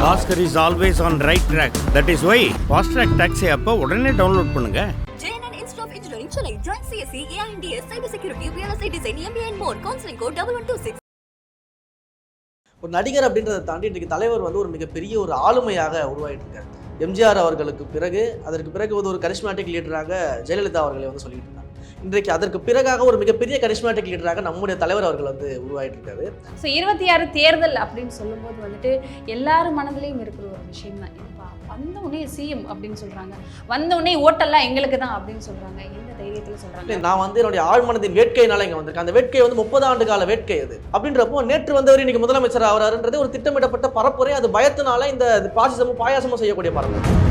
Bhaskar is always on right track that is why fast track taxi அப்போ உடனே download பண்ணுங்க JNN Institute of Engineering, Chennai. Join CSC, AINDS, Cyber Security, VLSI Design, MBA and more. Counseling code 1126. ஒரு நடிகர் அப்படின்றத தாண்டி இன்றைக்கு தலைவர் வந்து ஒரு மிகப்பெரிய ஒரு ஆளுமையாக உருவாகிட்டு இருக்காரு எம்ஜிஆர் அவர்களுக்கு பிறகு அதற்கு பிறகு வந்து ஒரு கரிஸ்மேட்டிக் லீடராக ஜெயலலிதா அவர்களை வந்து சொல்லிட்டு இருக்காங்க இன்றைக்கு அதற்கு பிறகாக ஒரு மிகப்பெரிய கரிஸ்மேட்டிக் லீடராக நம்முடைய தலைவர் அவர்கள் வந்து உருவாகிட்டு இருக்காரு ஸோ இருபத்தி ஆறு தேர்தல் அப்படின்னு சொல்லும்போது வந்துட்டு எல்லாரும் மனதிலையும் இருக்கிற ஒரு விஷயம் தான் வந்த உடனே சிஎம் அப்படின்னு சொல்றாங்க. வந்த உடனே ஓட்டெல்லாம் எங்களுக்கு தான் அப்படின்னு சொல்றாங்க. எந்த தைரியத்துல சொல்றாங்க? நான் வந்து என்னுடைய ஆழ்மனதின் வேட்கையினால இங்கே வந்திருக்கேன். அந்த வேட்கை வந்து முப்பது ஆண்டு கால வேட்கை அது. அப்படின்றப்போ நேற்று வந்தவர் இன்னைக்கு முதலமைச்சர் ஆகிறாருன்றது ஒரு திட்டமிடப்பட்ட பரப்புரை. அது பயத்தினால இந்த பாசிசமும் பாயாசமும் செய்யக்கூடிய பரப்புரை.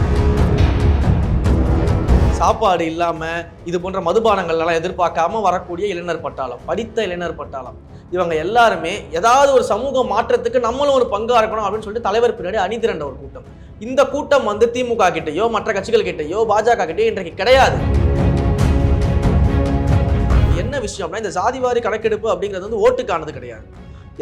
சாப்பாடு இல்லாமல் இது போன்ற மதுபானங்கள்லாம் எதிர்பார்க்காம வரக்கூடிய இளைஞர் பட்டாளம் படித்த இளைஞர் பட்டாளம். இவங்க எல்லாருமே ஏதாவது ஒரு சமூக மாற்றத்துக்கு நம்மளும் ஒரு பங்காக இருக்கணும் அப்படின்னு சொல்லிட்டு தலைவர் பின்னாடி அணிதிரண்ட ஒரு கூட்டம். இந்த கூட்டம் வந்து திமுக கிட்டேயோ மற்ற கட்சிகள் கிட்டேயோ பாஜக கிட்டேயோ இன்றைக்கு கிடையாது. என்ன விஷயம் அப்படின்னா இந்த சாதிவாரி கணக்கெடுப்பு அப்படிங்கிறது வந்து ஓட்டுக்கானது கிடையாது.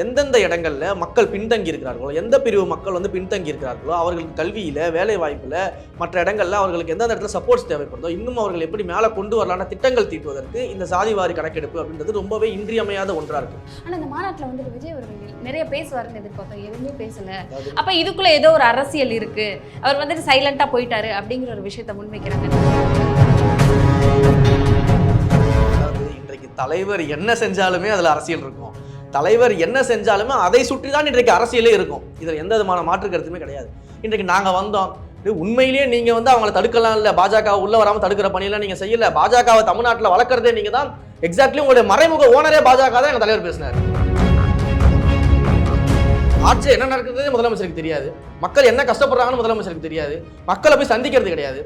எந்தெந்த இடங்கள்ல மக்கள் பின்தங்கி இருக்கிறார்களோ எந்த பிரிவு மக்கள் வந்து பின்தங்கி இருக்கிறார்களோ அவர்களுக்கு கல்வியில வேலை வாய்ப்புல மற்ற இடங்கள்ல அவர்களுக்கு எந்தெந்த இடத்துல சப்போர்ட்ஸ் தேவைப்படுதோ இன்னும் அவர்கள் எப்படி மேலே கொண்டு வரலான திட்டங்கள் தீட்டுவதற்கு இந்த சாதிவாரி கணக்கெடுப்பு அப்படின்றது ரொம்பவே இன்றியமையாத ஒன்றா இருக்கு. ஆனா இந்த மாநாட்டுல வந்து விஜய் அவர்கள் நிறைய பேசுவாருன்னு எதிர்பார்த்தோம். எதுவுமே பேசல. அப்ப இதுக்குள்ள ஏதோ ஒரு அரசியல் இருக்கு. அவர் வந்துட்டு சைலண்டா போயிட்டாரு அப்படிங்கிற ஒரு விஷயத்த முன்வைக்கிறாங்க. தலைவர் என்ன செஞ்சாலுமே அதுல அரசியல் இருக்கும். தலைவர் என்ன செஞ்சாலுமே அதை சுற்றி தான் இன்றைக்கு அரசியலே இருக்கும். இதில் எந்த விதமான மாற்று கருத்துமே கிடையாது. இன்றைக்கு நாங்கள் வந்தோம். இது உண்மையிலேயே நீங்கள் வந்து அவங்கள தடுக்கலாம் இல்லை பாஜக உள்ளே வராமல் தடுக்கிற பணியெல்லாம் நீங்கள் செய்யலை. பாஜகவை தமிழ்நாட்டில் வளர்க்குறதே நீங்கள் தான். எக்ஸாக்ட்லி உங்களுடைய மறைமுக ஓனரே பாஜக தான் எங்கள் தலைவர் பேசினார். ஆட்சி என்ன நடக்குதுன்னு முதலமைச்சருக்கு தெரியாது. மக்கள் என்ன கஷ்டப்படுறாங்கன்னு முதலமைச்சருக்கு தெரியாது. மக்களை போய் சந்திக்கிறது கிடையாது.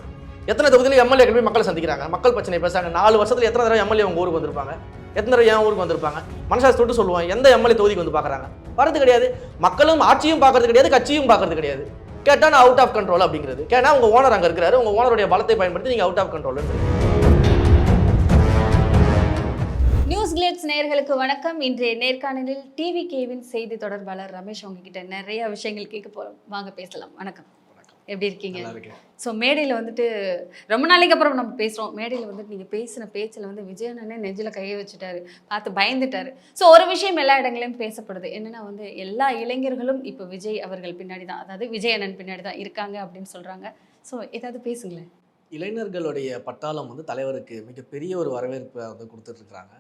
எத்தனை தொகுதியில் எம்எல்ஏக்கள் போய் மக்களை சந்திக்கிறாங்க. மக்கள் பிரச்சனை பேசுறாங்க. நாலு வருஷத்துல எத்தனை தடவை எம்எல்ஏ அவங்க ஊருக்கு வந்திருப்பாங்க? எத்தனை என் ஊருக்கு வந்திருப்பாங்க? மனசாட்சி தொட்டு சொல்லுவோம். எந்த எம்எல்ஏ தொகுதிக்கு வந்து பார்க்குறாங்க? வரது கிடையாது. மக்களும் ஆட்சியும் பார்க்கறது கிடையாது கட்சியும் பார்க்கறது கிடையாது. கேட்டால் நான் அவுட் ஆஃப் கண்ட்ரோல் அப்படிங்கிறது. கேட்டால் உங்கள் ஓனர் அங்கே இருக்கிறாரு உங்கள் ஓனருடைய பலத்தை பயன்படுத்தி நீங்கள் out of control news glitz நேயர்களுக்கு வணக்கம். இன்றைய நேர்காணலில் டிவி கேவின் செய்தி தொடர்பாளர் ரமேஷ் உங்ககிட்ட நிறைய விஷயங்கள் கேட்க போகிறோம் வாங்க பேசலாம். வணக்கம். எப்படி இருக்கீங்க? ஸோ மேடையில் வந்துட்டு ரொம்ப நாளைக்கு அப்புறம் நம்ம பேசுகிறோம் மேடையில் வந்துட்டு நீங்கள் பேசின பேச்சில் வந்து விஜயனே நெஞ்சில் கையை வச்சுட்டாரு. பார்த்து பயந்துட்டாரு. ஸோ ஒரு விஷயம் எல்லா இடங்களையும் பேசப்படுது. என்னன்னா வந்து எல்லா இளைஞர்களும் இப்போ விஜய் அவர்கள் பின்னாடி தான் அதாவது விஜயண்ணன் பின்னாடி தான் இருக்காங்க அப்படின்னு சொல்கிறாங்க ஸோ ஏதாவது பேசுங்களேன். இளைஞர்களுடைய பட்டாளம் வந்து தலைவருக்கு மிகப்பெரிய ஒரு வரவேற்பை வந்து கொடுத்துட்டு இருக்காங்க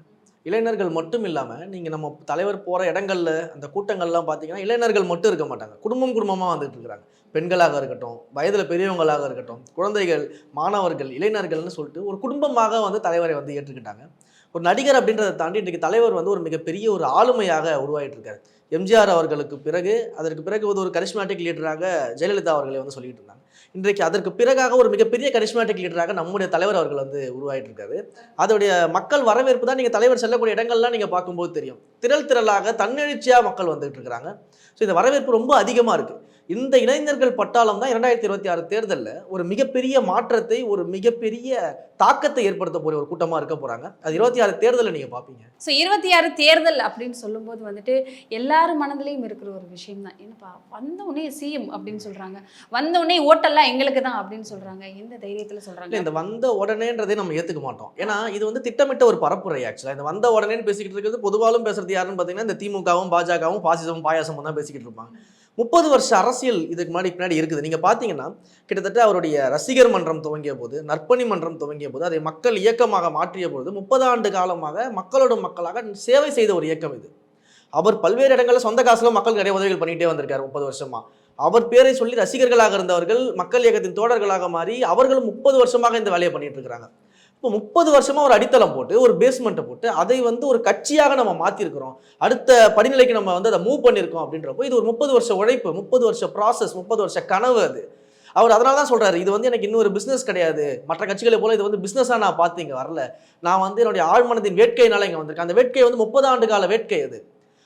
இளைஞர்கள் மட்டும் இல்லாமல் நீங்கள் நம்ம தலைவர் போகிற இடங்களில் அந்த கூட்டங்கள்லாம் பார்த்தீங்கன்னா இளைஞர்கள் மட்டும் இருக்க மாட்டாங்க. குடும்பம் குடும்பமாக வந்துட்டு இருக்கிறாங்க. பெண்களாக இருக்கட்டும் வயதில் பெரியவங்களாக இருக்கட்டும் குழந்தைகள் மாணவர்கள் இளைஞர்கள்னு சொல்லிட்டு ஒரு குடும்பமாக வந்து தலைவரை வந்து ஏற்றுக்கிட்டாங்க. ஒரு நடிகர் அப்படின்றத தாண்டி இன்றைக்கு தலைவர் வந்து ஒரு மிகப்பெரிய ஒரு ஆளுமையாக உருவாகிட்டு இருக்காரு. எம்ஜிஆர் அவர்களுக்கு பிறகு அதற்கு பிறகு ஒரு கரிஸ்மேட்டிக் லீடராக ஜெயலலிதா அவர்களை வந்து சொல்லிட்டு இருந்தாங்க. இன்றைக்கு அதற்கு பிறகாக ஒரு மிகப்பெரிய கரிஸ்மேட்டிக் லீடராக நம்முடைய தலைவர் அவர்கள் வந்து உருவாகிட்டு இருக்காரு அதோடைய மக்கள் வரவேற்பு தான் நீங்கள் தலைவர் செல்லக்கூடிய இடங்கள்லாம் நீங்கள் பார்க்கும்போது தெரியும். திரள் திரளாக தன்னெழுச்சியாக மக்கள் வந்துகிட்டு இருக்கிறாங்க ஸோ இந்த வரவேற்பு ரொம்ப அதிகமாக இருக்குது இந்த இளைஞர்கள் பட்டாளம் தான் இரண்டாயிரத்தி இருபத்தி ஆறு தேர்தலில் ஒரு மிகப்பெரிய மாற்றத்தை ஒரு மிகப்பெரிய தாக்கத்தை ஏற்படுத்த போகிற ஒரு கூட்டமாக இருக்க போகிறாங்க அது இருபத்தி ஆறு தேர்தலில் நீங்கள் பார்ப்பீங்க ஸோ இருபத்தி ஆறு தேர்தல் அப்படின்னு சொல்லும்போது வந்துட்டு எல்லாரும் மனதிலையும் இருக்கிற ஒரு விஷயம் தான். என்னப்பா வந்த உடனே சிஎம் அப்படின்னு சொல்கிறாங்க வந்த உடனே ஓட்டெல்லாம் எங்களுக்கு தான் அப்படின்னு சொல்கிறாங்க எந்த தைரியத்தில் சொல்கிறாங்க இந்த வந்த உடனேன்றதை நம்ம ஏற்றுக்க மாட்டோம். ஏன்னா இது வந்து திட்டமிட்ட ஒரு பரப்புரை ஆக்சுவலாக இந்த வந்த உடனேன்னு பேசிக்கிட்டு இருக்கிறது பொதுவாலும் பேசுறது யாருன்னு பார்த்தீங்கன்னா இந்த திமுகவும் பாஜகவும் பாசிசமும் பாயாசமும் தான் பேசிக்கிட்டு இருப்பாங்க. முப்பது வருஷ அரசியல் இதுக்கு முன்னாடி பின்னாடி இருக்குது. நீங்கள் பார்த்தீங்கன்னா கிட்டத்தட்ட அவருடைய ரசிகர் மன்றம் துவங்கிய போது நற்பணி மன்றம் துவங்கிய போது அதை மக்கள் இயக்கமாக மாற்றிய பொழுது முப்பது ஆண்டு காலமாக மக்களோட மக்களாக சேவை செய்த ஒரு இயக்கம் இது. அவர் பல்வேறு இடங்களில் சொந்த காசுல மக்கள் நிறைய உதவிகள் பண்ணிகிட்டே வந்திருக்காரு முப்பது வருஷமா. அவர் பேரை சொல்லி ரசிகர்களாக இருந்தவர்கள் மக்கள் இயக்கத்தின் தோழர்களாக மாறி அவர்களும் முப்பது வருஷமாக இந்த வேலையை பண்ணிட்டு இருக்கிறாங்க. இப்போ முப்பது வருஷமாக ஒரு அடித்தளம் போட்டு ஒரு பேஸ்மெண்ட்டை போட்டு அதை வந்து ஒரு கட்சியாக நம்ம மாற்றிருக்கிறோம் அடுத்த படிநிலைக்கு நம்ம வந்து அதை மூவ் பண்ணியிருக்கோம் அப்படின்றப்போ இது ஒரு முப்பது வருஷ உழைப்பு முப்பது வருஷ ப்ராசஸ் முப்பது வருஷ கனவு அது. அவர் அதனால தான் சொல்கிறாரு இது வந்து எனக்கு இன்னொரு பிஸ்னஸ் கிடையாது. மற்ற கட்சிகளை போல இது வந்து பிஸ்னஸாக நான் பார்த்து இங்கே வரல. நான் வந்து என்னுடைய ஆழ்மனதின் வேட்கையினால இங்கே வந்திருக்கேன். அந்த வேட்கை வந்து முப்பது ஆண்டு கால வேட்கை அது.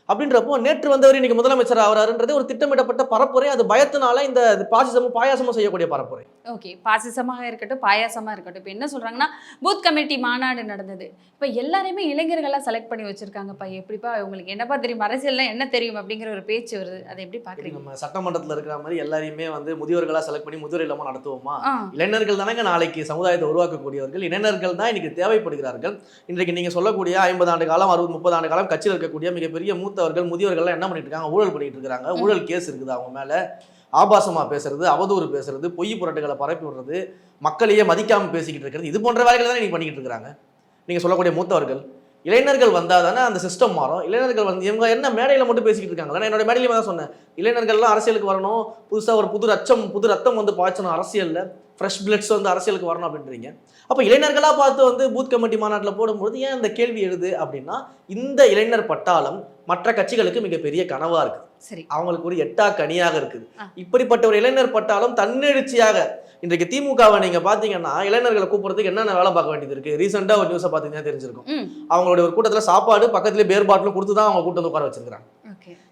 அப்படின்றப்போ நேற்று வந்தவர் இன்னைக்கு முதலமைச்சர் ஆகிறாருன்றது ஒரு திட்டமிடப்பட்ட பரப்புரை. அது பயத்தினால இந்த பாசிசமும் பாயாசமும் செய்யக்கூடிய பரப்புரை. ஓகே பாசிசமாக இருக்கட்டும் பாயாசமாக இருக்கட்டும். இப்போ என்ன சொல்கிறாங்கன்னா பூத் கமிட்டி மாநாடு நடந்தது. இப்போ எல்லாரையுமே இளைஞர்களாக செலக்ட் பண்ணி வச்சுருக்காங்கப்பா. எப்படிப்பா உங்களுக்கு என்னப்பா தெரியும்? அரசியல்லாம் என்ன தெரியும் அப்படிங்கிற ஒரு பேச்சு வருது. அதை எப்படி பார்க்குறீங்க நம்ம சட்டமன்றத்தில் இருக்கிற மாதிரி எல்லாரையுமே வந்து முதியோர்களா செலக்ட் பண்ணி முதியோர் இல்லாமல் நடத்துவோமா? இளைஞர்கள் தானங்க நாளைக்கு சமுதாயத்தை உருவாக்கக்கூடியவர்கள். இளைஞர்கள் தான் இன்னைக்கு தேவைப்படுகிறார்கள். இன்றைக்கு நீங்க சொல்லக்கூடிய ஐம்பது ஆண்டு காலம் அறுபது முப்பது ஆண்டு காலம் கட்சியில் இருக்கக்கூடிய மிகப்பெரிய மூத்தவர்கள் முதியோர்கள்லாம் என்ன பண்ணிட்டு இருக்காங்க? ஊழல் பண்ணிட்டு இருக்காங்க. ஊழல் கேஸ் இருக்குது அவங்க மேல. ஆபாசமா பேசுறது அவதூறு பேசுறது பொய் புரட்டுகளை பரப்பி விடுறது மக்களையே மதிக்காம பேசிக்கிட்டு இருக்கிறது. இது போன்ற வேலைகளை தான் இன்னைக்கு பண்ணிக்கிட்டு இருக்காங்க? நீங்க சொல்லக்கூடிய மூத்தவர்கள். இளைஞர்கள் வந்தால் தானே அந்த சிஸ்டம் மாறும். இளைஞர்கள் வந்து இவங்க என்ன மேடையில் மட்டும் பேசிக்கிட்டு இருக்காங்க? நான் என்னோட மேடையில தான் சொன்னேன். இளைஞர்கள்லாம் அரசியலுக்கு வரணும். புதுசாக ஒரு புது ரச்சம் புது ரத்தம் வந்து பாய்ச்சணும் அரசியலில். ஃப்ரெஷ் பிளட்ஸ் வந்து அரசியலுக்கு வரணும் அப்படின்றீங்க. அப்போ இளைஞர்களாக பார்த்து வந்து பூத் கமிட்டி மாநாட்டில் போடும்போது ஏன் இந்த கேள்வி எழுது அப்படின்னா இந்த இளைஞர் பட்டாளம் மற்ற கட்சிகளுக்கு மிகப்பெரிய கனவா இருக்கு. சரி. அவங்களுக்கு ஒரு எட்டா கனியாக இருக்குது. இப்படிப்பட்ட ஒரு இளைஞர் பட்டாளம் தன்னெழுச்சியாக இன்றைக்கு திமுகவை நீங்க பாத்தீங்கன்னா இளைஞர்களை கூப்பிடுறதுக்கு என்னென்ன வேலை பார்க்க வேண்டியது இருக்கு? ரீசெண்டா ஒரு நியூஸை பார்த்தீங்கன்னா தெரிஞ்சிருக்கும். அவங்களுடைய ஒரு கூட்டத்துல சாப்பாடு பக்கத்துலேயே பேர் பாட்டிலும் கொடுத்து தான் அவங்க கூட்டம் உட்கார வச்சிருக்காங்க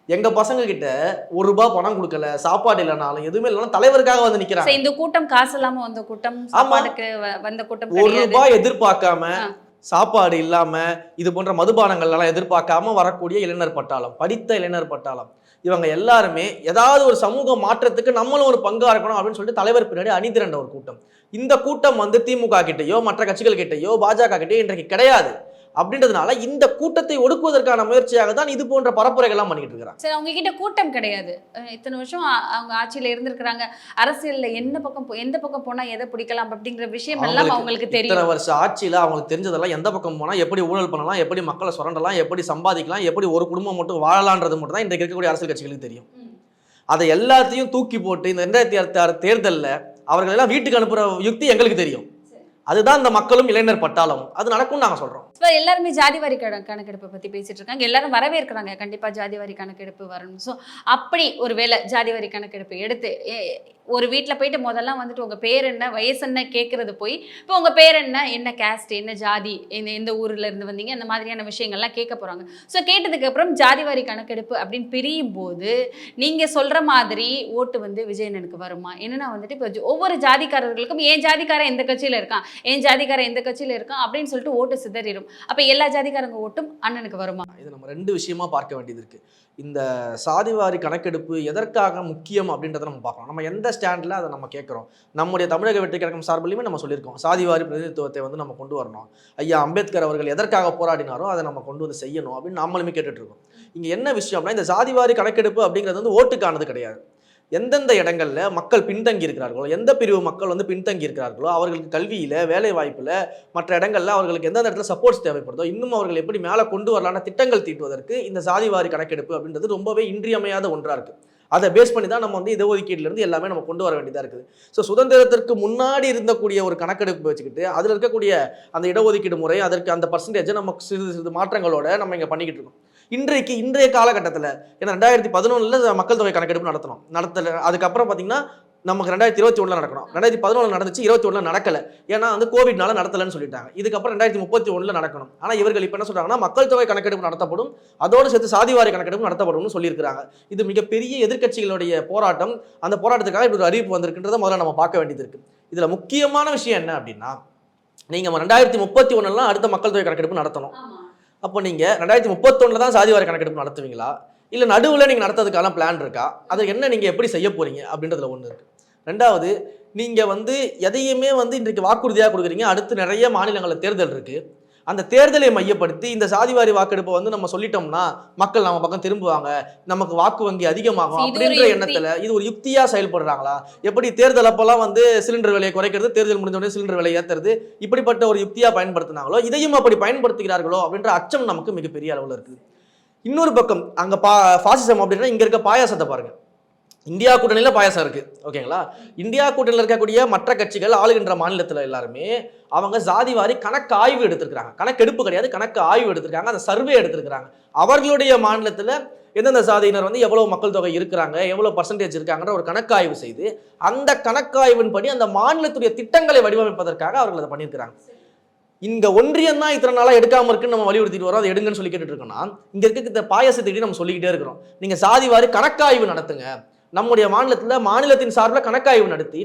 எங்க பசங்க கிட்ட ஒரு ரூபாய் பணம் கொடுக்கல சாப்பாடு இல்லைனாலும் எதுவுமே இல்லைனாலும் தலைவருக்காக வந்து நிக்கிறாங்க. இந்த கூட்டம் காசு இல்லாம வந்த கூட்டம் வ- வந்த கூட்டம் ஒரு ரூபாய் எதிர்பார்க்காம. சாப்பாடு இல்லாமல் இது போன்ற மதுபானங்கள் எல்லாம் எதிர்பார்க்காம வரக்கூடிய இளைஞர் பட்டாளம் படித்த இளைஞர் பட்டாளம். இவங்க எல்லாருமே ஏதாவது ஒரு சமூக மாற்றத்துக்கு நம்மளும் ஒரு பங்காக இருக்கணும் அப்படின்னு சொல்லிட்டு தலைவர் பின்னாடி அணிதிரண்ட ஒரு கூட்டம். இந்த கூட்டம் வந்து திமுக கிட்டேயோ மற்ற கட்சிகள் கிட்டேயோ பாஜக கிட்டேயோ இன்றைக்கு கிடையாது. அப்படின்றதுனால இந்த கூட்டத்தை ஒடுக்குவதற்கான முயற்சியாக தான் இது போன்ற பரப்புரைகள் எல்லாம் பண்ணிட்டு இருக்கிறாங்க. சரி அவங்க கிட்ட கூட்டம் கிடையாது. இத்தனை வருஷம் அவங்க ஆட்சியில இருந்திருக்கிறாங்க. அரசியல்ல என்ன பக்கம் எந்த பக்கம் போனா எதை பிடிக்கலாம் அப்படிங்கிற விஷயம் எல்லாம் அவங்களுக்கு அவங்களுக்கு இத்தனை தெரியும். வருஷம் ஆட்சியில அவங்களுக்கு தெரிஞ்சதெல்லாம் எந்த பக்கம் போனா எப்படி ஊழல் பண்ணலாம் எப்படி மக்களை சுரண்டலாம் எப்படி சம்பாதிக்கலாம் எப்படி ஒரு குடும்பம் மட்டும் வாழலான்றது மட்டும் தான் இன்றைக்கு இருக்கக்கூடிய அரசியல் கட்சிகளுக்கு தெரியும். அதை எல்லாத்தையும் தூக்கி போட்டு இந்த ரெண்டாயிரத்தி ஆறு தேர்தலில் அவர்கள் எல்லாம் வீட்டுக்கு அனுப்புற யுக்தி எங்களுக்கு தெரியும். அதுதான் இந்த மக்களும் இளைஞர் பட்டாலும் அது நடக்கும்னு நாங்க சொல்றோம். இப்போ எல்லாருமே ஜாதிவாரி கண கணக்கெடுப்பை பத்தி பேசிட்டு இருக்காங்க. எல்லாரும் வரவேற்கிறாங்க. கண்டிப்பா ஜாதிவாரி கணக்கெடுப்பு வரணும் ஸோ அப்படி ஒரு வேளை ஜாதிவாரி கணக்கெடுப்பு எடுத்து ஒரு வீட்டில் போயிட்டு முதல்ல வந்துட்டு உங்கள் பேர் என்ன வயசு என்ன கேட்குறது போய் இப்போ உங்கள் பேர் என்ன என்ன கேஸ்ட் என்ன ஜாதி என்ன எந்த ஊரில் இருந்து வந்தீங்க அந்த மாதிரியான விஷயங்கள்லாம் கேட்க போகிறாங்க ஸோ கேட்டதுக்கப்புறம் ஜாதி ஜாதிவாரி கணக்கெடுப்பு அப்படின்னு பிரியும் போது நீங்கள் சொல்கிற மாதிரி ஓட்டு வந்து விஜயனனுக்கு வருமா? என்னென்னா வந்துட்டு இப்போ ஜ- ஒவ்வொரு ஜாதிக்காரர்களுக்கும் என் ஜாதிக்காரன் எந்த கட்சியில் இருக்கான்? என் ஜாதிக்காரன் எந்த கட்சியில் இருக்கான்? அப்படின்னு சொல்லிட்டு ஓட்டு சிதறிடும். அப்போ எல்லா ஜாதிக்காரங்க ஓட்டும் அண்ணனுக்கு வருமா? இது நம்ம ரெண்டு விஷயமா பார்க்க வேண்டியது இருக்குது இந்த சாதிவாரி கணக்கெடுப்பு எதற்காக முக்கியம் அப்படின்றத நம்ம பார்க்கலாம். நம்ம எந்த ஸ்டாண்டில் அதை நம்ம கேட்குறோம். நம்முடைய தமிழக வெற்றி கழகம் சார்பிலையுமே நம்ம சொல்லியிருக்கோம். சாதிவாரி பிரதிநிதித்துவத்தை வந்து நம்ம கொண்டு வரணும். ஐயா அம்பேத்கர் அவர்கள் எதற்காக போராடினாரோ அதை நம்ம கொண்டு வந்து செய்யணும் அப்படின்னு நம்மளுமே கேட்டுட்டு இருக்கோம் இங்கே என்ன விஷயம் அப்படின்னா இந்த சாதிவாரி கணக்கெடுப்பு அப்படிங்கிறது வந்து ஓட்டுக்கானது கிடையாது. எந்தெந்த இடங்களில் மக்கள் பின்தங்கி இருக்கிறார்களோ எந்த பிரிவு மக்கள் வந்து பின்தங்கி இருக்கிறார்களோ அவர்களுக்கு கல்வியில் வேலை வாய்ப்பில் மற்ற இடங்களில் அவர்களுக்கு எந்தெந்த இடத்துல சப்போர்ட்ஸ் தேவைப்படுதோ இன்னும் அவர்கள் எப்படி மேலே கொண்டு வரலான திட்டங்கள் தீட்டுவதற்கு இந்த சாதிவாரி கணக்கெடுப்பு அப்படின்றது ரொம்பவே இன்றியமையாத ஒன்றாக இருக்குது அதை பேஸ் பண்ணி தான் நம்ம வந்து இட இருந்து எல்லாமே நம்ம கொண்டு வர வேண்டியதாக இருக்குது. ஸோ சுதந்திரத்திற்கு முன்னாடி இருந்தக்கூடிய ஒரு கணக்கெடுப்பு வச்சுக்கிட்டு அதில் இருக்கக்கூடிய அந்த இடஒதுக்கீடு முறை அதற்கு அந்த பர்சன்டேஜை நம்ம சிறு சிறு மாற்றங்களோட நம்ம இங்கே பண்ணிக்கிட்டு இருக்கோம். இன்றைக்கு இன்றைய காலகட்டத்தில் ஏன்னா ரெண்டாயிரத்தி பதினொன்றில் மக்கள் தொகை கணக்கெடுப்பு நடத்தணும். நடத்தல அதுக்கப்புறம் பார்த்தீங்கன்னா நமக்கு ரெண்டாயிரத்தி இருபத்தி ஒன்றில் நடக்கணும். ரெண்டாயிரத்தி பதினொன்று நடந்துச்சு இருபத்தி ஒன்றில் நடக்கல. ஏன்னா வந்து கோவிட்னால நடத்தலைன்னு சொல்லிட்டாங்க. இதுக்கப்புறம் ரெண்டாயிரத்தி முப்பத்தி ஒன்றில் நடக்கணும். ஆனால் இவர்கள் இப்போ என்ன சொல்றாங்கன்னா மக்கள் தொகை கணக்கெடுப்பு நடத்தப்படும். அதோடு சேர்த்து சாதிவாரி கணக்கெடுப்பு நடத்தப்படும்னு சொல்லியிருக்கிறாங்க. இது மிகப்பெரிய எதிர்க்கட்சிகளுடைய போராட்டம். அந்த போராட்டத்துக்காக இப்படி ஒரு அறிவிப்பு வந்திருக்குன்றதை முதல்ல நம்ம பார்க்க வேண்டியது இருக்கு. இதில் முக்கியமான விஷயம் என்ன அப்படின்னா நீங்கள் ரெண்டாயிரத்தி முப்பத்தி ஒன்றுலாம் அடுத்த மக்கள் தொகை கணக்கெடுப்பு நடத்தணும். அப்போ நீங்கள் ரெண்டாயிரத்தி முப்பத்தொன்னில் தான் சாதிவாரி கணக்கெடுப்பு நடத்துவீங்களா? இல்லை நடுவில் நீங்கள் நடத்துறதுக்கான பிளான் இருக்கா? அது என்ன நீங்கள் எப்படி செய்ய போறீங்க? அப்படின்றதுல ஒன்று இருக்கு. ரெண்டாவது நீங்கள் வந்து எதையுமே வந்து இன்றைக்கு வாக்குறுதியாக கொடுக்குறீங்க. அடுத்து நிறைய மாநிலங்களில் தேர்தல் இருக்கு. அந்த தேர்தலை மையப்படுத்தி இந்த சாதிவாரி வாக்கெடுப்பை வந்து நம்ம சொல்லிட்டோம்னா மக்கள் நம்ம பக்கம் திரும்புவாங்க. நமக்கு வாக்கு வங்கி அதிகமாகும் அப்படின்ற. எண்ணத்துல இது ஒரு யுக்தியா செயல்படுறாங்களா? எப்படி தேர்தல் அப்பெல்லாம் வந்து சிலிண்டர் விலையை குறைக்கிறது தேர்தல் முடிஞ்ச உடனே சிலிண்டர் விலை ஏத்துறது இப்படிப்பட்ட ஒரு யுக்தியா பயன்படுத்தினாங்களோ இதையும் அப்படி பயன்படுத்துகிறார்களோ அப்படின்ற அச்சம் நமக்கு மிகப்பெரிய அளவுல இருக்குது இன்னொரு பக்கம் அங்கே பா ஃபாசிசம் அப்படின்னா இங்கே இருக்க பாயாசத்தை பாருங்கள் இந்தியா கூட்டணியில் பாயாசம் இருக்குது ஓகேங்களா இந்தியா கூட்டணியில் இருக்கக்கூடிய மற்ற கட்சிகள் ஆளுகின்ற மாநிலத்தில் எல்லாருமே அவங்க ஜாதி வாரி கணக்கு ஆய்வு எடுத்திருக்கிறாங்க. கணக்கெடுப்பு கிடையாது கணக்கு ஆய்வு எடுத்திருக்காங்க அந்த சர்வே எடுத்திருக்கிறாங்க. அவர்களுடைய மாநிலத்தில் எந்தெந்த சாதியினர் வந்து எவ்வளோ மக்கள் தொகை இருக்கிறாங்க எவ்வளோ பர்சன்டேஜ் இருக்காங்கன்ற ஒரு கணக்காய்வு செய்து அந்த கணக்காய்வின்படி அந்த மாநிலத்துடைய திட்டங்களை வடிவமைப்பதற்காக அவர்கள் அதை பண்ணியிருக்கிறாங்க. இந்த ஒன்றியம் தான் இத்தனை நாளாக எடுக்காமல் இருக்குன்னு நம்ம வலியுறுத்திட்டு வரோம். அதை எடுங்கன்னு சொல்லி கேட்டுட்டு இருக்கோம்னா இங்க இருக்க இந்த பாயாசத்தை நம்ம சொல்லிக்கிட்டே இருக்கிறோம். நீங்கள் சாதி வாரி கணக்காய்வு நடத்துங்க. நம்முடைய மாநிலத்தில் மாநிலத்தின் சார்பில் கணக்காய்வு நடத்தி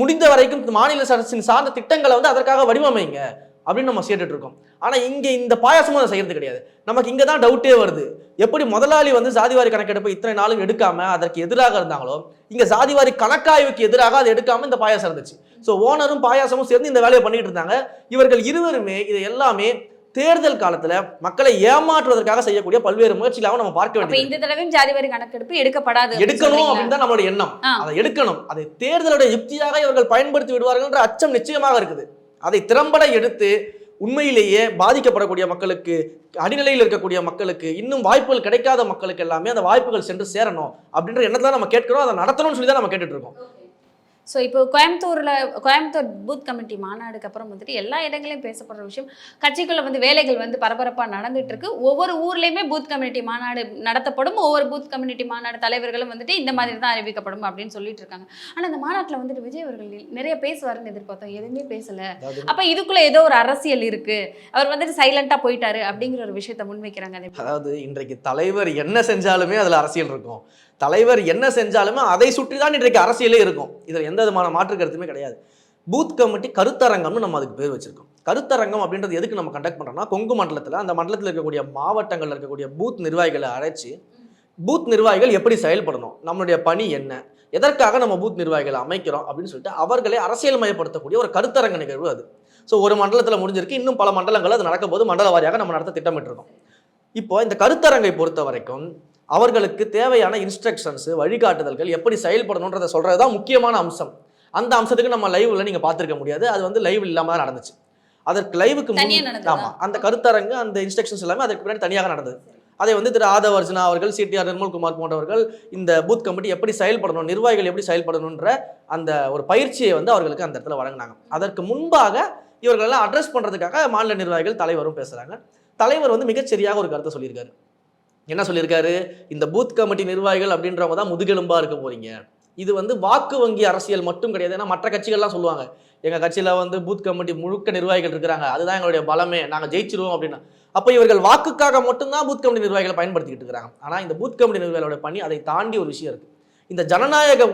முடிந்த வரைக்கும் மாநில அரசின் சார்ந்த திட்டங்களை வந்து அதற்காக வடிவமைங்க. அப்படின்னு நம்ம கேட்டுட்டு இருக்கோம். ஆனா இங்க இந்த பாயாசமும் அதை செய்யறது கிடையாது. நமக்கு இங்க தான் டவுட்டே வருது. எப்படி முதலாளி வந்து சாதிவாரி கணக்கெடுப்பு இத்தனை நாளும் எடுக்காம அதற்கு எதிராக இருந்தாங்களோ இங்க சாதிவாரி கணக்காய்வுக்கு எதிராக அதை எடுக்காம இந்த பாயாசம் இருந்துச்சு. ஸோ ஓனரும் பாயாசமும் சேர்ந்து இந்த வேலையை பண்ணிட்டு இருந்தாங்க. இவர்கள் இருவருமே இது எல்லாமே தேர்தல் காலத்துல மக்களை ஏமாற்றுவதற்காக செய்யக்கூடிய பல்வேறு முயற்சிகளாக நம்ம பார்க்க வேண்டியது. இந்த தடவையும் ஜாதி வாரி கணக்கெடுப்பு எடுக்கப்படாது எடுக்கணும்? அப்படின்னு தான் நம்மளோட எண்ணம். அதை எடுக்கணும். அதை தேர்தலுடைய யுக்தியாக இவர்கள் பயன்படுத்தி விடுவார்கள்ன்ற அச்சம் நிச்சயமாக இருக்குது. அதை திறம்பட எடுத்து உண்மையிலேயே பாதிக்கப்படக்கூடிய மக்களுக்கு அடிநிலையில் இருக்கக்கூடிய மக்களுக்கு இன்னும் வாய்ப்புகள் கிடைக்காத மக்களுக்கு எல்லாமே அந்த வாய்ப்புகள் சென்று சேரணும் அப்படின்ற எண்ணத்தை தான் நம்ம கேட்கிறோம் அதை நடத்தணும்னு சொல்லி தான் நம்ம கேட்டுட்டு இருக்கோம். ஸோ இப்போ கோயம்புத்தூர்ல கோயம்புத்தூர் பூத் கமிட்டி மாநாடுக்கு அப்புறம் வந்துட்டு எல்லா இடங்களையும் பேசப்படுற விஷயம் கட்சிக்குள்ள வந்து வேலைகள் வந்து பரபரப்பா நடந்துட்டு இருக்கு ஒவ்வொரு ஊர்லயுமே பூத் கம்யூனிட்டி மாநாடு நடத்தப்படும். ஒவ்வொரு பூத் கம்யூனிட்டி மாநாடு தலைவர்களும் வந்துட்டு இந்த மாதிரி தான் அறிவிக்கப்படும் அப்படின்னு சொல்லிட்டு இருக்காங்க ஆனா அந்த மாநாட்டுல வந்துட்டு விஜய் அவர்கள் நிறைய பேசுவாருன்னு எதிர்பார்த்தோம். எதுவுமே பேசல. அப்ப இதுக்குள்ள ஏதோ ஒரு அரசியல் இருக்கு. அவர் வந்துட்டு சைலண்டா போயிட்டாரு அப்படிங்கிற ஒரு விஷயத்த முன்வைக்கிறாங்க. அதை அதாவது இன்றைக்கு தலைவர் என்ன செஞ்சாலுமே அதுல அரசியல் இருக்கும். தலைவர் என்ன செஞ்சாலுமே அதை சுற்றி தான் இன்றைக்கு அரசியலே இருக்கும். இதில் எந்த விதமான மாற்று கருத்துமே கிடையாது. பூத் கமிட்டி கருத்தரங்கம்னு நம்ம அதுக்கு பேர் வச்சிருக்கோம். கருத்தரங்கம் அப்படின்றது எதுக்கு நம்ம கண்டக்ட் பண்ணுறோம்னா கொங்கு மண்டலத்தில் அந்த மண்டலத்தில் இருக்கக்கூடிய மாவட்டங்களில் இருக்கக்கூடிய பூத் நிர்வாகிகளை அழைச்சி பூத் நிர்வாகிகள் எப்படி செயல்படணும் நம்மளுடைய பணி என்ன எதற்காக நம்ம பூத் நிர்வாகிகளை அமைக்கிறோம் அப்படின்னு சொல்லிட்டு அவர்களை அரசியல் மயப்படுத்தக்கூடிய ஒரு கருத்தரங்க நிகழ்வு அது. ஸோ ஒரு மண்டலத்தில் முடிஞ்சிருக்கு இன்னும் பல மண்டலங்கள் அது நடக்கும் போது மண்டல வாரியாக நம்ம நடத்த திட்டமிட்டிருக்கோம். இப்போ இந்த கருத்தரங்கை பொறுத்த வரைக்கும் அவர்களுக்கு தேவையான இன்ஸ்ட்ரக்ஷன்ஸ் வழிகாட்டுதல்கள் எப்படி செயல்படணுன்றதை சொல்றது தான் முக்கியமான அம்சம். அந்த அம்சத்துக்கு நம்ம லைவ்ல நீங்க பார்த்திருக்க முடியாது. அது வந்து லைவ் இல்லாம தான் நடந்துச்சு. அதற்கு லைவுக்கு தனியா முன் நடந்ததா? ஆமா. அந்த கருத்தரங்கு அந்த இன்ஸ்ட்ரக்ஷன்ஸ் எல்லாமே அதற்கு பின்னாடி தனியாக நடந்தது. அதை வந்து திரு ஆதவ அர்ஜுனா அவர்கள் சிடிஆர் நிர்மல்குமார் போன்றவர்கள் இந்த பூத் கமிட்டி எப்படி செயல்படணும் நிர்வாகிகள் எப்படி செயல்படணுன்ற அந்த ஒரு பயிற்சியை வந்து அவர்களுக்கு அந்த இடத்துல வழங்கினாங்க. அதற்கு முன்பாக இவர்களெல்லாம் அட்ரஸ் பண்றதுக்காக மாநில நிர்வாகிகள் தலைவரும் பேசுறாங்க. தலைவர் வந்து மிகச்சரியாக ஒரு கருத்தை சொல்லியிருக்காரு. என்ன சொல்லியிருக்காரு? இந்த பூத் கமிட்டி நிர்வாகிகள் அப்படின்றவங்க தான் முதுகெலும்பா இருக்க போறீங்க. இது வந்து வாக்கு வங்கி அரசியல் மட்டும் கிடையாது. ஏன்னா மற்ற கட்சிகள்லாம் சொல்லுவாங்க. எங்க கட்சியில வந்து பூத் கமிட்டி முழுக்க நிர்வாகிகள் இருக்கிறாங்க. அதுதான் எங்களுடைய பலமே. நாங்க ஜெயிச்சிருவோம் அப்படின்னா. அப்ப இவர்கள் வாக்குக்காக மட்டும்தான் பூத் கமிட்டி நிர்வாகிகளை பயன்படுத்திக்கிட்டு இருக்கிறாங்க. ஆனா இந்த பூத் கமிட்டி நிர்வாகிகளோட பணி அதை தாண்டி ஒரு விஷயம் இருக்கு. இந்த ஜனநாயக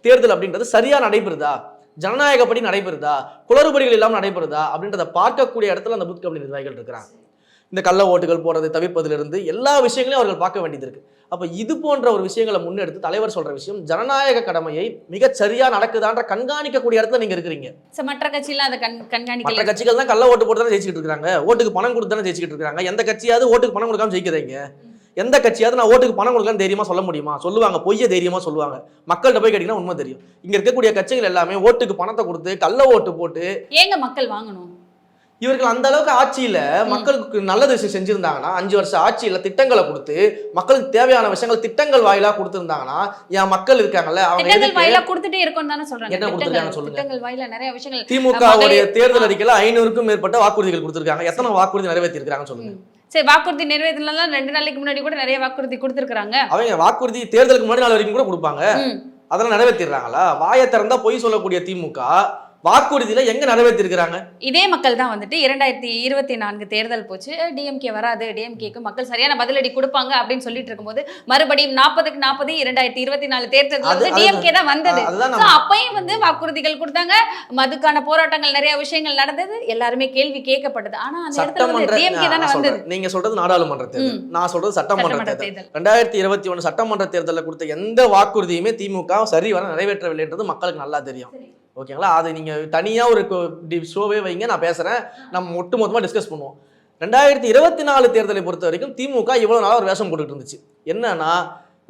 தேர்தல் அப்படின்றது சரியா நடைபெறுதா? ஜனநாயகப்படி நடைபெறுதா? குளறுபடிகள் இல்லாமல் நடைபெறுதா? அப்படின்றத பார்க்கக்கூடிய இடத்துல அந்த பூத் கமிட்டி நிர்வாகிகள் இருக்கிறாங்க. இந்த கள்ள ஓட்டுகள் போடுறதை தவிர்ப்பதிலிருந்து எல்லா விஷயங்களையும் அவர்கள் பார்க்க வேண்டியது இருக்கு அப்ப இது போன்ற ஒரு விஷயங்களை முன்னெடுத்து தலைவர் சொல்ற விஷயம் ஜனநாயக கடமையை மிகச் சரியா நடக்குதான்ற கண்காணிக்கக்கூடிய இடத்துல நீங்க இருக்கிறீங்க. மற்ற கட்சியெல்லாம் அதை கண் மற்ற கட்சிகள் தான் கள்ள ஓட்டு போட்டு தானே ஜெயிச்சுட்டு இருக்காங்க. ஓட்டுக்கு பணம் கொடுத்து தானே ஜெயிச்சுட்டு இருக்காங்க. எந்த கட்சியாவது ஓட்டுக்கு பணம் கொடுக்காம ஜெயிக்கிறீங்க எந்த கட்சியாவது நான் ஓட்டுக்கு பணம் கொடுக்கலாம்னு தைரியமா சொல்ல முடியுமா? சொல்லுவாங்க பொய்ய தைரியமா சொல்லுவாங்க. மக்கள்கிட்ட போய் கேட்டீங்கன்னா உண்மை தெரியும். இங்க இருக்கக்கூடிய கட்சிகள் எல்லாமே ஓட்டுக்கு பணத்தை கொடுத்து கள்ள ஓட்டு போட்டு ஏங்க மக்கள் வாங்கணும்? இவர்கள் அந்த அளவுக்கு ஆட்சியில மக்களுக்கு நல்லது செ- செஞ்சிருந்தாங்கன்னா அஞ்சு வருஷம் ஆட்சியில திட்டங்களை கொடுத்து மக்களுக்கு தேவையான விஷயங்கள் திட்டங்கள் வாயிலா கொடுத்திருந்தாங்கன்னா என் மக்கள் இருக்காங்கல்ல அவங்க வாயிலா கொடுத்துட்டே இருக்கோம் தானே சொல்றாங்க. என்ன கொடுத்திருக்காங்க சொல்லுங்க. நிறைய விஷயங்கள் திமுகவுடைய தேர்தல் அறிக்கையில ஐநூறுக்கும் மேற்பட்ட வாக்குறுதிகள் கொடுத்திருக்காங்க. எத்தனை வாக்குறுதி நிறைவேற்றி இருக்காங்கன்னு சொல்லுங்க சரி வாக்குறுதி நிறைவேற்றலாம் ரெண்டு நாளைக்கு முன்னாடி கூட நிறைய வாக்குறுதி கொடுத்துருக்காங்க அவங்க வாக்குறுதி தேர்தலுக்கு முன்னாடி நாள் வரைக்கும் கூட கொடுப்பாங்க. அதெல்லாம் நிறைவேற்றிடுறாங்களா? வாயை திறந்தா பொய் சொல்லக்கூடிய திமுக வாக்குறுதியில எங்க நிறைவேற்றி இருக்கிறாங்க இதே மக்கள் தான் வந்துட்டு இரண்டாயிரத்தி இருபத்தி நான்கு தேர்தல் போச்சு. டிஎம்கே வராது. டிஎம்கேக்கு மக்கள் சரியான பதிலடி கொடுப்பாங்க அப்படின்னு சொல்லிட்டு இருக்கும்போது மறுபடியும் நாற்பதுக்கு நாற்பது இரண்டாயிரத்தி இருபத்தி நாலு தேர்தல் வந்து டிஎம்கே தான் வந்தது. அப்பயும் வந்து வாக்குறுதிகள் கொடுத்தாங்க. மதுக்கான போராட்டங்கள் நிறைய விஷயங்கள் நடந்தது. எல்லாருமே கேள்வி கேட்கப்பட்டது. ஆனா அந்த இடத்துல டிஎம்கே தானே வந்தது. நீங்க சொல்றது நாடாளுமன்ற தேர்தல். நான் சொல்றது சட்டமன்ற தேர்தல். ரெண்டாயிரத்தி இருபத்தி ஒன்று சட்டமன்ற தேர்தலில் கொடுத்த எந்த வாக்குறுதியுமே திமுக சரி வர நிறைவேற்றவில்லைன்றது மக்களுக்கு நல்லா தெரியும். ஓகேங்களா? அது நீங்க தனியா ஒரு ஷோவே வைங்க நான் பேசுறேன். நம்ம ஒட்டு மொத்தமா டிஸ்கஸ் பண்ணுவோம். ரெண்டாயிரத்தி இருபத்தி நாலு தேர்தலை பொறுத்த வரைக்கும் திமுக இவ்வளவு நாளா ஒரு வேஷம் போட்டுட்டு இருந்துச்சு. என்னன்னா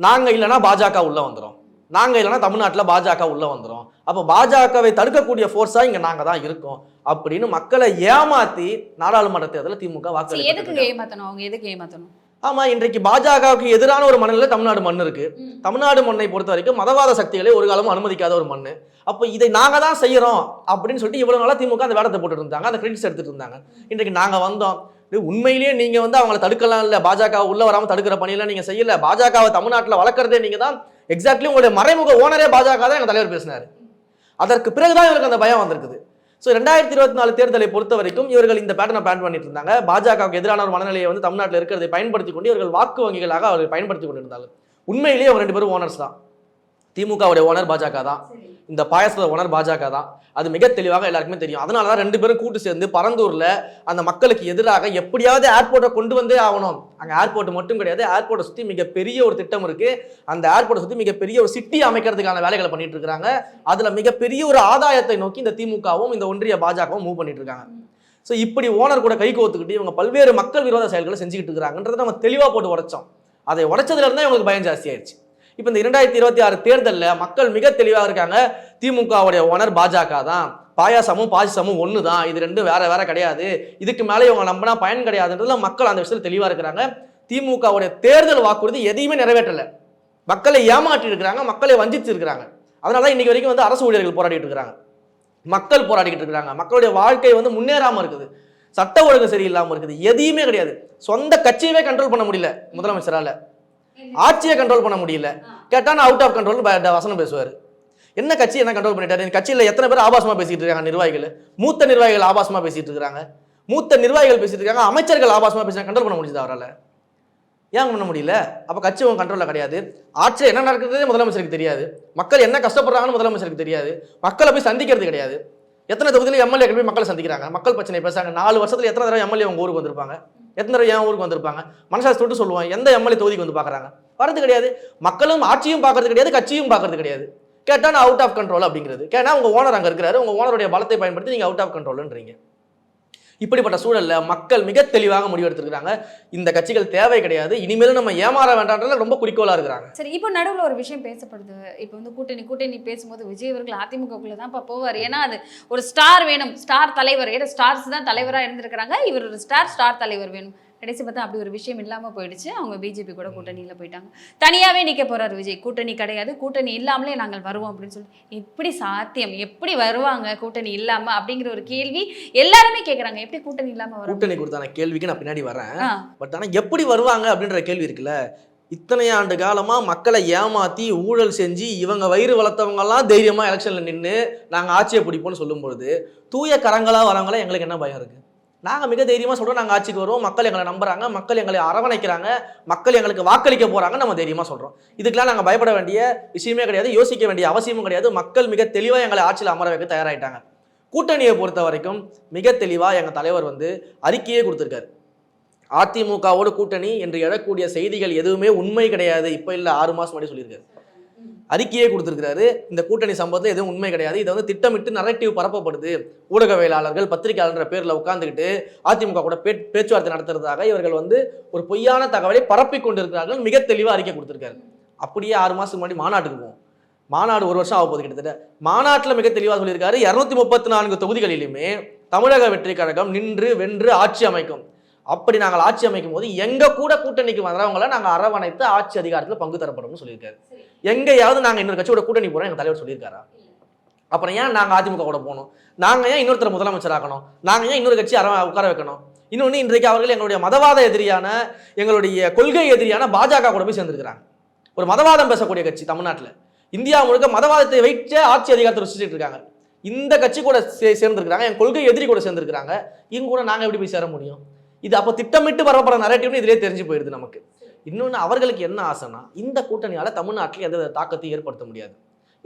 நாங்க இல்லைன்னா பாஜக உள்ள வந்துரும். நாங்க இல்லைன்னா தமிழ்நாட்டுல பாஜக உள்ள வந்துரும். அப்போ பாஜகவை தடுக்கக்கூடிய ஃபோர்ஸா இங்க நாங்க தான் இருக்கோம். அப்படின்னு மக்களை ஏமாத்தி நாடாளுமன்ற தேர்தலில் திமுக வாக்கு எதுக்கு ஏமாத்தணும்? அவங்க எதுக்கு ஏமாத்தணும்? ஆமா இன்றைக்கு பாஜகவுக்கு எதிரான ஒரு மண்ணில் தமிழ்நாடு மண் இருக்கு. தமிழ்நாடு மண்ணை பொறுத்த வரைக்கும் மதவாத சக்திகளை ஒரு காலமும் அனுமதிக்காத ஒரு மண் அப்போ இதை நாங்க தான் செய்யறோம் அப்படின்னு சொல்லிட்டு இவ்வளவு நாளா திமுக அந்த வேடத்தை போட்டுட்டு இருந்தாங்க அந்த கிரெடிட்ஸ் எடுத்துட்டு இருந்தாங்க. இன்றைக்கு நாங்க வந்தோம். இது உண்மையிலேயே நீங்க வந்து அவங்கள தடுக்கலாம் இல்ல பாஜக உள்ள வராம தடுக்கிற பணியெல்லாம் நீங்க செய்யல. பாஜகவை தமிழ்நாட்டுல வளர்க்கறதே நீங்க தான். எக்ஸாக்ட்லி உங்களுடைய மறைமுக ஓனரே பாஜக தான் எங்க தலைவர் பேசினாரு. அதற்கு பிறகுதான் இவருக்கு அந்த பயம் வந்திருக்குது. ஸோ ரெண்டாயிரத்தி இருபத்தி நாலு தேர்தலை பொறுத்த வரைக்கும் இவர்கள் இந்த பேட்டர்னை பிளான் பண்ணிட்டு இருந்தாங்க பாஜகவுக்கு எதிரான ஒரு மனநிலையை வந்து தமிழ்நாட்டில் இருக்கிறதை பயன்படுத்தி கொண்டு இவர்கள் வாக்கு வங்கிகளாக அவர்கள் பயன்படுத்தி கொண்டிருந்தாங்க உண்மையிலேயே அவங்க ரெண்டு பேரும் ஓனர்ஸ் தான். திமுகவுடைய ஓனர் பாஜக தான். இந்த பாயசத்தோட ஓனர் பாஜக தான். அது மிக தெளிவாக எல்லாருக்குமே தெரியும். அதனால தான் ரெண்டு பேரும் கூட்டு சேர்ந்து பரந்தூர்ல அந்த மக்களுக்கு எதிராக எப்படியாவது ஏர்போர்ட்டை கொண்டு வந்தே ஆகணும். அங்கே ஏர்போர்ட் மட்டும் கிடையாது. ஏர்போர்ட்டை சுற்றி மிகப்பெரிய ஒரு திட்டம் இருக்கு. அந்த ஏர்போர்ட்டை சுற்றி மிகப்பெரிய ஒரு சிட்டி அமைக்கிறதுக்கான வேலைகளை பண்ணிட்டு இருக்காங்க. அதுல மிகப்பெரிய ஒரு ஆதாயத்தை நோக்கி இந்த திமுகவும் இந்த ஒன்றிய பாஜகவும் மூவ் பண்ணிட்டு இருக்காங்க. ஸோ இப்படி ஓனர் கூட கை கோத்துக்கிட்டு இவங்க பல்வேறு மக்கள் விரோத செயல்களை செஞ்சுக்கிட்டு இருக்கிறாங்கன்றதை நம்ம தெளிவாக போட்டு உடைச்சோம். அதை உடைச்சதுல இருந்தா இவங்களுக்கு பயம் ஜாஸ்தி ஆயிடுச்சு. இப்போ இந்த இரண்டாயிரத்தி இருபத்தி ஆறு தேர்தலில் மக்கள் மிக தெளிவாக இருக்காங்க. திமுகவுடைய ஓனர் பாஜக தான். பாயாசமும் பாசிசமும் ஒன்று தான் இது ரெண்டும் வேற வேற கிடையாது. இதுக்கு மேலே இவங்க நம்பினா பயன் கிடையாதுன்றதுல மக்கள் அந்த விஷயத்தில் தெளிவாக இருக்கிறாங்க. திமுகவுடைய தேர்தல் வாக்குறுதி எதையுமே நிறைவேற்றலை. மக்களை ஏமாற்றி இருக்கிறாங்க மக்களை வஞ்சித்து இருக்கிறாங்க அதனால தான் இன்னைக்கு வரைக்கும் வந்து அரசு ஊழியர்கள் போராடிட்டு இருக்கிறாங்க மக்கள் போராடிக்கிட்டு இருக்கிறாங்க மக்களுடைய வாழ்க்கை வந்து முன்னேறாமல் இருக்குது. சட்ட ஒழுங்கு சரியில்லாமல் இருக்குது. எதையுமே கிடையாது. சொந்த கட்சியவே கண்ட்ரோல் பண்ண முடியல முதலமைச்சரால். ஆட்சியை கண்ட்ரோல் பண்ண முடியல. கேட்டா நான் அவுட் ஆஃப் கண்ட்ரோல் வசனம் பேசுவார். என்ன கட்சி என்ன கண்ட்ரோல் பண்ணிட்டாரு? இந்த கட்சியில் எத்தனை பேர் ஆபாசமா பேசிட்டு இருக்காங்க? நிர்வாகிகள். மூத்த நிர்வாகிகள் ஆபாசமா பேசிட்டு இருக்காங்க. மூத்த நிர்வாகிகள் பேசிட்டு இருக்காங்க. அமைச்சர்கள் ஆபாசமா பேசுறாங்க கண்ட்ரோல் பண்ண முடியுது அவரால்? ஏன் பண்ண முடியல? அப்போ கட்சி உங்க கண்ட்ரோலில் கிடையாது. ஆட்சியில் என்ன நடக்குதுன்னே முதலமைச்சருக்கு தெரியாது. மக்கள் என்ன கஷ்டப்படுறாங்கன்னு முதலமைச்சருக்கு தெரியாது. மக்களை போய் சந்திக்கிறது கிடையாது. எத்தனை தொகுதியில் எம்எல்ஏக்கள் போய் மக்களை சந்திக்கிறாங்க? மக்கள் பிரச்சனை பேசுறாங்க. நாலு வருஷத்துல எத்தனை தடவை எம்எல்ஏ உங்க ஊருக்கு வந்திருப்பாங்க? எத்தனை தடவை என் ஊருக்கு வந்திருப்பாங்க? மனசாட்சி தொட்டு சொல்லுவோம் எந்த எம்எல்ஏ தொகுதிக்கு வந்து பார்க்குறாங்க? வரது கிடையாது. மக்களும் ஆட்சியும் பார்க்கறது கிடையாது கட்சியும் பார்க்கறது கிடையாது. கேட்டால் நான் அவுட் ஆஃப் கண்ட்ரோல் அப்படிங்கிறது. கேட்டால் உங்க ஓனர் அங்கே இருக்கிறாரு உங்க ஓனருடைய பலத்தை பயன்படுத்தி நீங்கள் அவுட் ஆஃப் கண்ட்ரோல்ன்றீங்க இப்படிப்பட்ட சூழல்ல மக்கள் மிக தெளிவாக முடிவெடுத்திருக்கிறாங்க. இந்த கட்சிகள் தேவை கிடையாது. இனிமேலும் நம்ம ஏமாற வேண்டாம்ன்றது ரொம்ப குறிக்கோளாக இருக்கிறாங்க. சரி இப்போ நடுவில் ஒரு விஷயம் பேசப்படுது. இப்போ வந்து கூட்டணி கூட்டணி பேசும்போது விஜய் அவர்கள் அதிமுகக்குள்ள தான் இப்போ போவார். ஏன்னா அது ஒரு ஸ்டார் வேணும். ஸ்டார் தலைவர். ஏன்னா ஸ்டார்ஸ் தான் தலைவராக இருந்திருக்கிறாங்க. இவர் ஒரு ஸ்டார் ஸ்டார் தலைவர் வேணும். கடைசி பார்த்தா அப்படி ஒரு விஷயம் இல்லாமல் போயிடுச்சு. அவங்க பிஜேபி கூட கூட்டணியில் போயிட்டாங்க. தனியாகவே நிற்க போறாரு விஜய். கூட்டணி கிடையாது. கூட்டணி இல்லாமலே நாங்கள் வருவோம் அப்படின்னு சொல்லிட்டு எப்படி சாத்தியம்? எப்படி வருவாங்க கூட்டணி இல்லாமல் அப்படிங்கிற ஒரு கேள்வி எல்லாருமே கேட்குறாங்க எப்படி கூட்டணி இல்லாமல் வரும்? கூட்டணி கொடுத்தான கேள்விக்கு நான் பின்னாடி வரேன். பட் ஆனா எப்படி வருவாங்க அப்படின்ற கேள்வி இருக்குல்ல. இத்தனை ஆண்டு காலமா மக்களை ஏமாத்தி ஊழல் செஞ்சு இவங்க வயிறு வளர்த்தவங்க எல்லாம் தைரியமா எலெக்ஷன்ல நின்று நாங்க ஆட்சியை பிடிப்போம்னு சொல்லும்பொழுது தூய கரங்களா வரவங்கள எங்களுக்கு என்ன பயம் இருக்கு? நாங்கள் மிக தைரியமாக சொல்கிறோம் நாங்கள் ஆட்சிக்கு வருவோம். மக்கள் எங்களை நம்புகிறாங்க மக்கள் எங்களை அரவணைக்கிறாங்க மக்கள் எங்களுக்கு வாக்களிக்க போகிறாங்க நம்ம தைரியமாக சொல்கிறோம் இதுக்கெல்லாம் நாங்கள் பயப்பட வேண்டிய விஷயமே கிடையாது யோசிக்க வேண்டிய அவசியமும் கிடையாது. மக்கள் மிக தெளிவாக எங்களை ஆட்சியில் அமர வைக்க தயாராகிட்டாங்க கூட்டணியை பொறுத்த வரைக்கும் மிக தெளிவாக எங்கள் தலைவர் வந்து அறிக்கையே கொடுத்துருக்காரு. அதிமுகவோட கூட்டணி என்று எழக்கூடிய செய்திகள் எதுவுமே உண்மை கிடையாது. இப்போ இல்லை ஆறு மாதம் முன்னாடி சொல்லியிருக்காரு. அறிக்கையே கொடுத்துருக்கிறாரு. இந்த கூட்டணி சம்பவத்தில் எதுவும் உண்மை கிடையாது. இதை வந்து திட்டமிட்டு நரட்டிவ் பரப்பப்படுது. ஊடகவியலாளர்கள் பத்திரிகையாளர் பேரில் உட்காந்துக்கிட்டு அதிமுக கூட பே பேச்சுவார்த்தை நடத்துறதாக இவர்கள் வந்து ஒரு பொய்யான தகவலை பரப்பி கொண்டிருக்கிறார்கள். மிக தெளிவாக அறிக்கை கொடுத்துருக்காரு. அப்படியே ஆறு மாதத்துக்கு முன்னாடி மாநாட்டுக்கு போவோம். மாநாடு ஒரு வருஷம் ஆக போகுது கிட்டத்தட்ட. மாநாட்டில் மிக தெளிவாக சொல்லியிருக்காரு. இரநூத்தி முப்பத்தி நான்கு தொகுதிகளிலுமே தமிழக வெற்றி கழகம் நின்று வென்று ஆட்சி அமைக்கும். அப்படி நாங்கள் ஆட்சி அமைக்கும் போது எங்க கூட கூட்டணிக்கு வந்தவங்களை நாங்கள் அரவணைத்து ஆட்சி அதிகாரத்தில் பங்கு தரப்படும்னு சொல்லியிருக்காரு. எங்கேயாவது நாங்கள் இன்னொரு கட்சியோட கூட்டணி போகிறோம் எங்கள் தலைவர் சொல்லியிருக்காரா? அப்புறம் ஏன் நாங்கள் அதிமுக கூட போகணும்? நாங்கள் ஏன் இன்னொருத்தர் முதலமைச்சர் நாங்கள் ஏன் இன்னொரு கட்சி அர உட்கார வைக்கணும்? இன்னொன்று இன்றைக்கு அவர்கள் எங்களுடைய மதவாத எதிரியான எங்களுடைய கொள்கை எதிரியான பாஜக கூட போய் சேர்ந்துருக்கிறாங்க. ஒரு மதவாதம் பேசக்கூடிய கட்சி தமிழ்நாட்டில். இந்தியா முழுக்க மதவாதத்தை வைச்ச ஆட்சி அதிகாரத்தை ரசிச்சுட்டு இருக்காங்க. இந்த கட்சி கூட சே சேர்ந்துருக்கிறாங்க என் கொள்கை எதிரி கூட சேர்ந்துருக்காங்க இவங்க கூட நாங்கள் எப்படி போய் சேர முடியும்? இது அப்போ திட்டமிட்டு வரப்படுற நரேட்டிவ்னு இதிலே தெரிஞ்சு போயிடுது நமக்கு. இன்னொன்று அவர்களுக்கு என்ன ஆசைனா இந்த கூட்டணியால் தமிழ்நாட்டில் எந்த தாக்கத்தையும் ஏற்படுத்த முடியாது.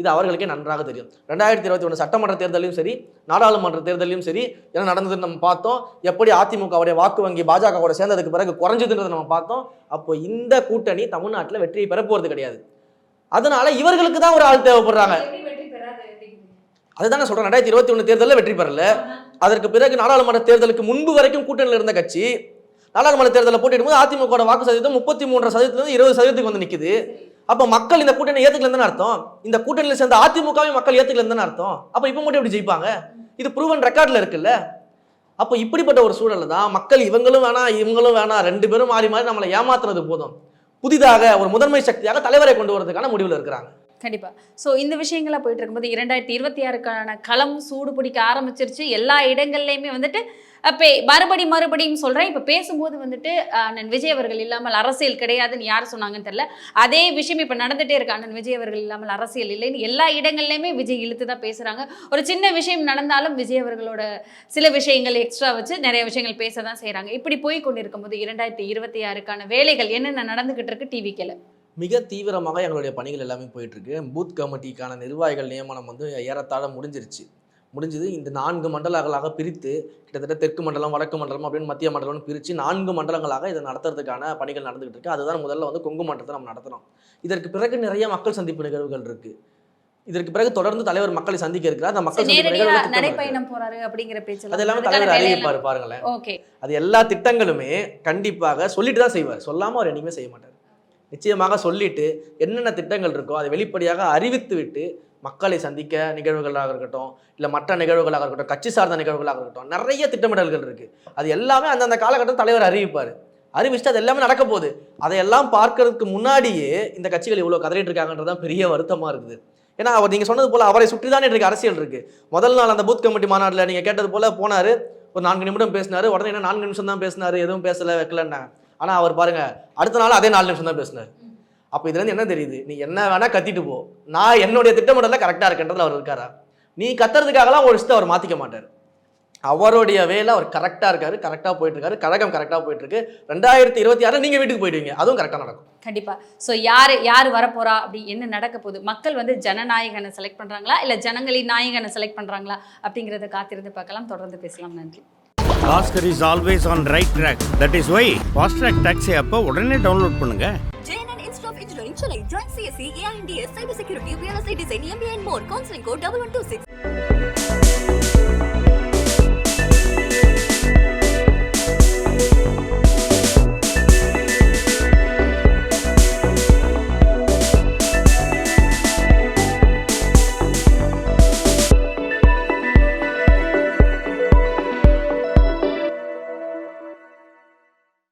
இது அவர்களுக்கே நன்றாக தெரியும். ரெண்டாயிரத்தி இருபத்தி ஒன்று சட்டமன்ற தேர்தலையும் சரி நாடாளுமன்ற தேர்தலையும் சரி என்ன நடந்ததுன்னு நம்ம பார்த்தோம். எப்படி அதிமுகவுடைய வாக்கு வங்கி பாஜக கூட சேர்ந்ததுக்கு பிறகு குறைஞ்சதுன்றதை நம்ம பார்த்தோம். அப்போ இந்த கூட்டணி தமிழ்நாட்டில் வெற்றியை பெற போகிறது கிடையாது. அதனால இவர்களுக்கு தான் ஒரு ஆள் தேவைப்படுறாங்க. அதுதானே சொல்றேன். ரெண்டாயிரத்தி இருபத்தி ஒன்று தேர்தலில் வெற்றி பெறல. அதற்கு பிறகு நாடாளுமன்ற தேர்தலுக்கு முன்பு வரைக்கும் கூட்டணியில் இருந்த கட்சி நாடாளுமன்ற தேர்தலில் போட்டிடும் போது அதிமுக வாக்கு சதவீதம் முப்பத்தி மூன்று சதவீதத்துலேருந்து இருபது சதவீதத்துக்கு வந்து நிற்குது அப்போ மக்கள் இந்த கூட்டணி ஏற்றுக்கலன்னு அர்த்தம்? இந்த கூட்டணியில் சேர்ந்த அதிமுகவை மக்கள் ஏற்றுக்கலன்னு அர்த்தம்? அப்போ இப்போ மட்டும் எப்படி ஜெயிப்பாங்க? இது ப்ரூவன் ரெக்கார்டில் இருக்குல்ல. அப்போ இப்படிப்பட்ட ஒரு சூழலில் தான் மக்கள் இவங்களும் வேணாம் இவங்களும் வேணாம் ரெண்டு பேரும் மாறி மாறி நம்மளை ஏமாத்துறது போதும். புதிதாக ஒரு முதன்மை சக்தியாக தலைவரை கொண்டு வரதுக்கான முடிவில் இருக்கிறாங்க. கண்டிப்பா. ஸோ இந்த விஷயங்களா போயிட்டு இருக்கும்போது இரண்டாயிரத்தி இருபத்தி ஆறுக்கான களம் சூடு பிடிக்க ஆரம்பிச்சிருச்சு. எல்லா இடங்கள்லையுமே வந்துட்டு அப்போ மறுபடி மறுபடியும் சொல்கிறேன் இப்போ பேசும்போது வந்துட்டு அண்ணன் விஜய் அவர்கள் இல்லாமல் அரசியல் கிடையாதுன்னு யார் சொன்னாங்கன்னு தெரில அதே விஷயம் இப்போ நடந்துகிட்டே இருக்கு. அண்ணன் விஜய் அவர்கள் இல்லாமல் அரசியல் இல்லைன்னு எல்லா இடங்கள்லையுமே விஜய் இழுத்து தான் பேசுகிறாங்க ஒரு சின்ன விஷயம் நடந்தாலும் விஜய் அவர்களோட சில விஷயங்கள் எக்ஸ்ட்ரா வச்சு நிறைய விஷயங்கள் பேச தான் செய்கிறாங்க இப்படி போய் கொண்டிருக்கும் போது இரண்டாயிரத்தி இருபத்தி ஆறுக்கான வேலைகள் என்னென்ன நடந்துகிட்டு இருக்கு டிவிக்கில் மிக தீவிரமாக எங்களுடைய பணிகள் எல்லாமே போயிட்டுருக்கு பூத் கமிட்டிக்கான நிர்வாகிகள் நியமனம் வந்து ஏறத்தாழ முடிஞ்சிருச்சு. முடிஞ்சது. இந்த நான்கு மண்டலங்களாக பிரித்து கிட்டத்தட்ட தெற்கு மண்டலம் வடக்கு மண்டலம் அப்படின்னு மத்திய மண்டலம்னு பிரித்து நான்கு மண்டலங்களாக இதை நடத்துறதுக்கான பணிகள் நடந்துகிட்டு இருக்கு. அதுதான் முதல்ல வந்து கொங்கு மண்டலத்தை நம்ம நடத்துறோம். இதற்கு பிறகு நிறைய மக்கள் சந்திப்பு நிகழ்வுகள் இருக்கு. இதற்கு பிறகு தொடர்ந்து தலைவர் மக்களை சந்திக்க இருக்கிறார். அந்த மக்கள். நடைப்பயணம் போறாரு அப்படிங்கிற பேச்சு அது எல்லாமே தலைவர் அறிவிப்பார் பாருங்களேன். ஓகே. அது எல்லா திட்டங்களுமே கண்டிப்பாக சொல்லிட்டு தான் செய்வார். சொல்லாமல் அவர் என்னைக்குமே செய்ய மாட்டார். நிச்சயமாக சொல்லிட்டு என்னென்ன திட்டங்கள் இருக்கோ அதை வெளிப்படையாக அறிவித்து விட்டு மக்களை சந்திக்க நிகழ்வுகளாக இருக்கட்டும் இல்லை மற்ற நிகழ்வுகளாக இருக்கட்டும் கட்சி சார்ந்த நிகழ்வுகளாக இருக்கட்டும் நிறைய திட்டமிடல்கள் இருக்குது அது எல்லாமே அந்தந்த காலகட்டத்தில் தலைவர் அறிவிப்பார். அறிவிச்சுட்டு அது எல்லாமே நடக்க போகுது. அதையெல்லாம் பார்க்கறதுக்கு முன்னாடியே இந்த கட்சிகள் இவ்வளோ கதறிட்டு இருக்காங்கன்றது தான் பெரிய வருத்தமாக இருக்குது. ஏன்னா அவர் நீங்கள் சொன்னது போல் அவரை சுற்றி தானே இருக்கு அரசியல் இருக்குது முதல் நாள் அந்த பூத் கமிட்டி மாநாட்டில் நீங்கள் கேட்டது போல் போனார். ஒரு நான்கு நிமிடம் பேசினார். உடனே என்ன நான்கு நிமிஷம் தான் பேசினார்? எதுவும் பேசலை வைக்கலன்னாங்க ஆனால் அவர் பாருங்க அடுத்த நாள் அதே நாலு நிமிஷம் தான் பேசினார். அப்போ இதுல இருந்து என்ன தெரியுது? நீ என்ன வேணா கத்திட்டு போ. நான் என்னுடைய திட்டமிடல கரெக்டா இருக்கன்றதுல அவர் இருக்காரா? நீ கத்துறதுக்காகலாம் ஒரு விஷயத்தை அவர் மாத்திக்க மாட்டார். அவருடைய வேலை அவர் கரெக்டா இருக்காரு கரெக்டா போயிட்டு இருக்காரு கழகம் கரெக்டா போயிட்டு இருக்கு ரெண்டாயிரத்தி இருபத்தி ஆறு நீங்க வீட்டுக்கு போயிடுவீங்க. அதுவும் கரெக்டா நடக்கும். கண்டிப்பா. ஸோ யார் யார் வரப்போறா? அப்படி என்ன நடக்க போகுது? மக்கள் வந்து ஜனநாயகனை செலக்ட் பண்றாங்களா? இல்ல ஜனங்களின் நாயகனை செலக்ட் பண்றாங்களா? அப்படிங்கறத காத்திருந்து பார்க்கலாம். தொடர்ந்து பேசலாம். நன்றி. Bhaskar is always on right track that is why fast track taxi அப்போ உடனே டவுன்லோட் பண்ணுங்க. Chennai. Join CSE, AINDS, Cybersecurity, Real Estate Design, MBA and more. Counseling code 1126.